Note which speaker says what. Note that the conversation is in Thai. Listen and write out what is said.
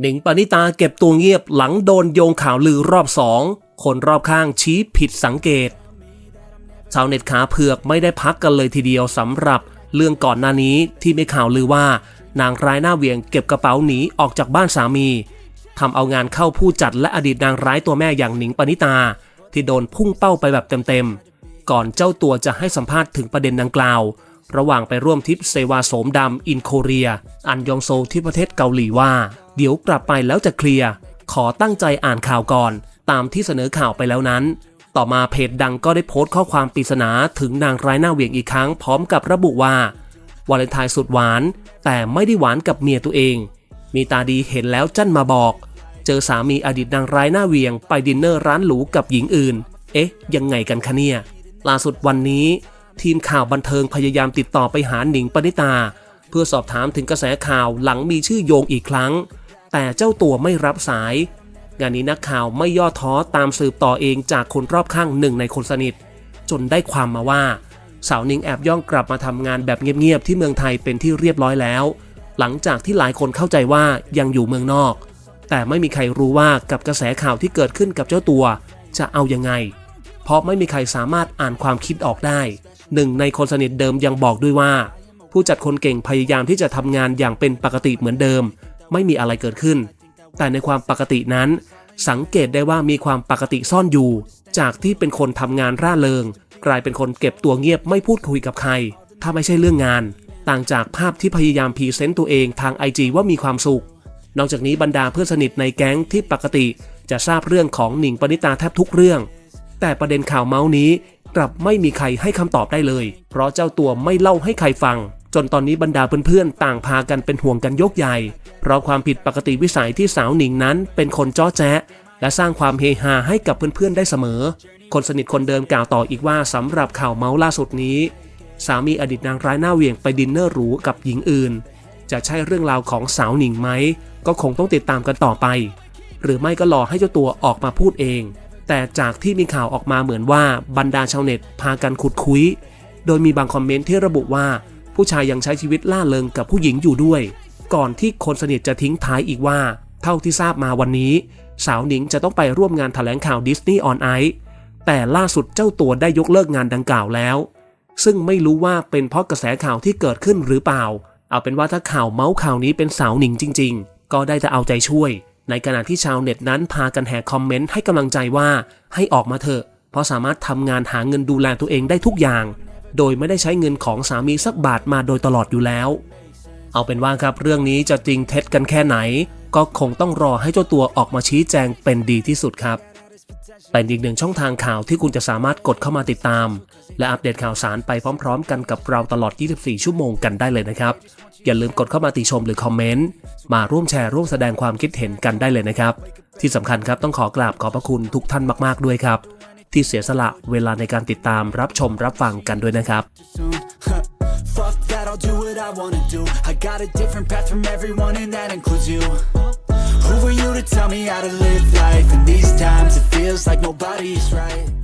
Speaker 1: หนิงปณิตาเก็บตัวเงียบหลังโดนโยงข่าวลือรอบสอง คนรอบข้างชี้ผิดสังเกต ชาวเน็ตขาเผือกไม่ได้พักกันเลยทีเดียวสำหรับเรื่องก่อนหน้านี้ที่มีข่าวลือว่า นางร้ายหน้าเวียงเก็บกระเป๋าหนีออกจากบ้านสามีทำเอางานเข้าผู้จัดและอดีตนางร้ายตัวแม่อย่างหนิงปณิตา ที่โดนพุ่งเป้าไปแบบเต็มๆก่อนเจ้าตัวจะให้สัมภาษณ์ถึงประเด็นดังกล่าว ระหว่างไปร่วมทริปเซวาโสมดำอินโคเรีย อันยองโซที่ประเทศเกาหลีว่า เดี๋ยวกลับไปแล้วจะเคลียร์ ขอตั้งใจอ่านข่าวก่อน ตามที่เสนอข่าวไปแล้วนั้น ต่อมาเพจดังก็ได้โพสต์ข้อความปริศนาถึงนางร้ายหน้าเวียงอีกครั้งพร้อมกับระบุว่าวาเลนไทน์สุดหวาน แต่ไม่ได้หวานกับเมียตัวเอง มีตาดีเห็นแล้วจั่นมาบอก เจอสามีอดีตนางร้ายหน้าเวียง ไปดินเนอร์ร้านหรูกับหญิงอื่น เอ๊ะ ยังไงกันคะเนี่ยล่าสุดวันนี้ ทีมข่าวบันเทิงพยายามติดต่อไปหาหนิงปณิตา เพื่อสอบถามถึงกระแสข่าวหลังมีชื่อโยงอีกครั้ง แต่เจ้าตัวไม่รับสาย งานนี้นักข่าวไม่ย่อท้อตามสืบต่อเองจากคนรอบข้างหนึ่งในคนสนิท จนได้ความมาว่า สาวนิงแอบย่องกลับมาทำงานแบบเงียบๆที่เมืองไทยเป็นที่เรียบร้อยแล้ว หลังจากที่หลายคนเข้าใจว่ายังอยู่เมืองนอก แต่ไม่มีใครรู้ว่ากับกระแสข่าวที่เกิดขึ้นกับเจ้าตัว จะเอายังไง ราะไม่มีใครสามารถอ่านความคิดออกได้ หนึ่งในคนสนิทเดิมยังบอกด้วยว่า ผู้จัดคนเก่งพยายามที่จะทำงานอย่างเป็นปกติเหมือนเดิม ไม่มีอะไรเกิดขึ้น แต่ในความปกตินั้น สังเกตได้ว่ามีความปกติซ่อนอยู่ จากที่เป็นคนทำงานร่าเริง กลายเป็นคนเก็บตัวเงียบไม่พูดคุยกับใคร ถ้าไม่ใช่เรื่องงาน ต่างจากภาพที่พยายามพรีเซนต์ตัวเองทางไอจว่ามีความสุข นอกจากนี้บรรดาเพื่อนสนิทในแก๊งที่ปกติจะทราบเรื่องของหนิงปณิตาแทบทุกเรื่อง แต่ประเด็นข่าวเมาส์นี้กลับไม่มีใครให้คำตอบได้เลย เพราะเจ้าตัวไม่เล่าให้ใครฟัง จนตอนนี้บรรดาเพื่อนๆ ต่างพากันเป็นห่วงกันยกใหญ่ เพราะความผิดปกติวิสัยที่สาวหนิงนั้นเป็นคนจ้อแจ๊ะและสร้างความเฮฮาให้กับเพื่อนๆ ได้เสมอ คนสนิทคนเดิมกล่าวต่ออีกว่าสำหรับข่าวเมาส์ล่าสุดนี้ สามีอดีตนางร้ายหน้าเวียงไปดินเนอร์หรูกับหญิงอื่น จะใช่เรื่องราวของสาวหนิงไหม ก็คงต้องติดตามกันต่อไป หรือไม่ก็รอให้เจ้าตัวออกมาพูดเอง แต่จากที่มีข่าวออกมาเหมือนว่าบรรดาชาวเน็ตพากันขุดคุย โดยมีบางคอมเมนต์ที่ระบุว่า ผู้ชายยังใช้ชีวิตล่าเริงกับผู้หญิงอยู่ด้วย ก่อนที่คนสนิทจะทิ้งท้ายอีกว่า เท่าที่ทราบมาวันนี้ สาวหนิงจะต้องไปร่วมงานแถลงข่าวดิสนีย์ออนไอแต่ล่าสุดเจ้าตัวได้ยกเลิกงานดังกล่าวแล้ว ซึ่งไม่รู้ว่าเป็นเพราะกระแสข่าวที่เกิดขึ้นหรือเปล่า เอาเป็นว่าถ้าข่าวเมาส์ข่าวนี้เป็นสาวหนิงจริง ๆ ก็ได้แต่เอาใจช่วย ในขณะที่ชาวเน็ตนั้นพากันแห่คอมเมนต์ให้กำลังใจว่าให้ออกมาเถอะ เพราะสามารถทำงานหาเงินดูแลตัวเองได้ทุกอย่าง โดยไม่ได้ใช้เงินของสามีสักบาทมาโดยตลอดอยู่แล้ว เอาเป็นว่าครับเรื่องนี้จะจริงเท็จกันแค่ไหน ก็คงต้องรอให้เจ้าตัวออกมาชี้แจงเป็นดีที่สุดครับ เป็นอีกหนึ่งช่องทางข่าวที่คุณจะสามารถกดเข้ามาติดตาม และอัปเดตข่าวสารไปพร้อม ๆ กันกับเราตลอด 24 ชั่วโมงกันได้เลยนะครับ อย่าลืมกดเข้ามาติชมหรือคอมเมนต์ มาร่วมแชร์ร่วมแสดงความคิดเห็นกันได้เลยนะครับ ที่สำคัญครับต้องขอกราบขอบพระคุณทุกท่านมากๆด้วยครับ ที่เสียสละเวลาในการติดตามรับชมรับฟังกันด้วยนะครับ
Speaker 2: Fuck that, I'll do what I wanna do. I got a different path from everyone, and that includes you. Tell me how to live life? In these times, it feels like nobody's right.